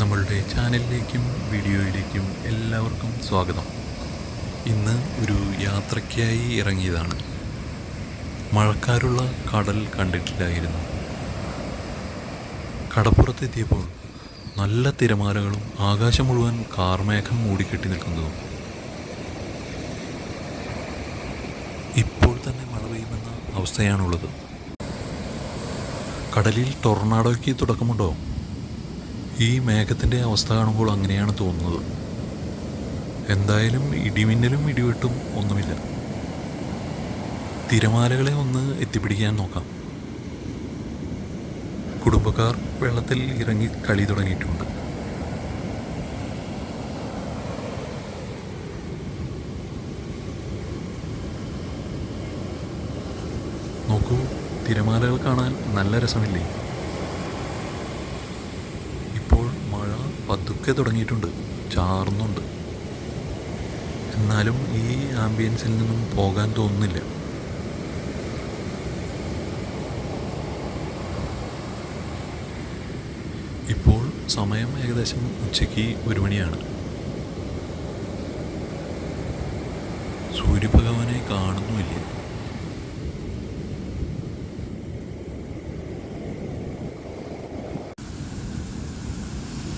നമ്മളുടെ ചാനലിലേക്കും വീഡിയോയിലേക്കും എല്ലാവർക്കും സ്വാഗതം. ഇന്ന് ഒരു യാത്രയ്ക്കായി ഇറങ്ങിയതാണ്. മഴക്കാരുള്ള കടൽ കണ്ടിട്ടില്ലായിരുന്നു. കടപ്പുറത്തെത്തിയപ്പോൾ നല്ല തിരമാലകളും ആകാശം മുഴുവൻ കാർമേഘം മൂടിക്കെട്ടി നിൽക്കുന്നതും. ഇപ്പോൾ തന്നെ മഴ പെയ്യുമെന്ന അവസ്ഥയാണുള്ളത്. കടലിൽ ടൊർണാഡോയ്ക്ക് തുടക്കമുണ്ടോ? ഈ മേഘത്തിന്റെ അവസ്ഥ കാണുമ്പോൾ അങ്ങനെയാണ് തോന്നുന്നത്. എന്തായാലും ഇടിമിന്നലും ഇടിവെട്ടും ഒന്നുമില്ല. തിരമാലകളെ ഒന്ന് എത്തിപ്പിടിക്കാൻ നോക്കാം. കുടുംബക്കാർ വെള്ളത്തിൽ ഇറങ്ങി കളി തുടങ്ങിയിട്ടുണ്ട്. നോക്കൂ തിരമാലകൾ കാണാൻ നല്ല രസമില്ലേ ഇപ്പോൾ മഴ പതുക്കെ തുടങ്ങിയിട്ടുണ്ട്. ചാർന്നുണ്ട്. എന്നാലും ഈ ആംബിയൻസിൽ നിന്നും പോകാൻ തോന്നുന്നില്ല. ഇപ്പോൾ സമയം ഏകദേശം ഉച്ചയ്ക്ക് ഒരു മണിയാണ്. സൂര്യഭഗവാനെ കാണുന്നുമില്ല.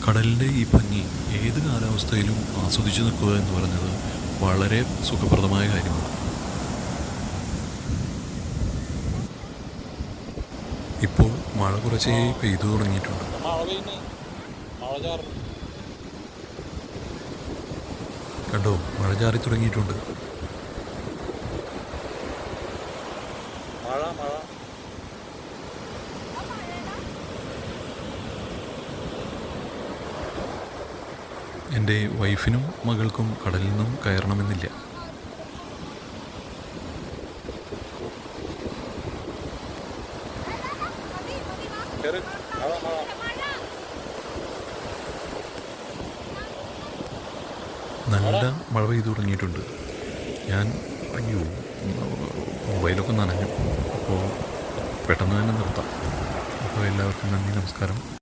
കടലിന്റെ ഈ ഭംഗി ഏത് കാലാവസ്ഥയിലും ആസ്വദിച്ച് നിൽക്കുക എന്ന് പറഞ്ഞത് വളരെ സുഖപ്രദമായ കാര്യമാണ്. ഇപ്പോൾ മഴ കുറച്ചേ പെയ്തു തുടങ്ങിയിട്ടുണ്ട്. കണ്ടോ മഴ ചാറി തുടങ്ങിയിട്ടുണ്ട്. മഴ മഴ. എന്റെ വൈഫിനും മകൾക്കും കടലിൽ നിന്നും കയറണമെന്നില്ല. നല്ല മഴ പെയ്തു തുടങ്ങിയിട്ടുണ്ട്. ഞാൻ അയ്യോ മൊബൈലൊക്കെ നനഞ്ഞു. അപ്പോൾ പെട്ടെന്ന് തന്നെ നിർത്താം. അപ്പോൾ എല്ലാവർക്കും നന്ദി നമസ്കാരം.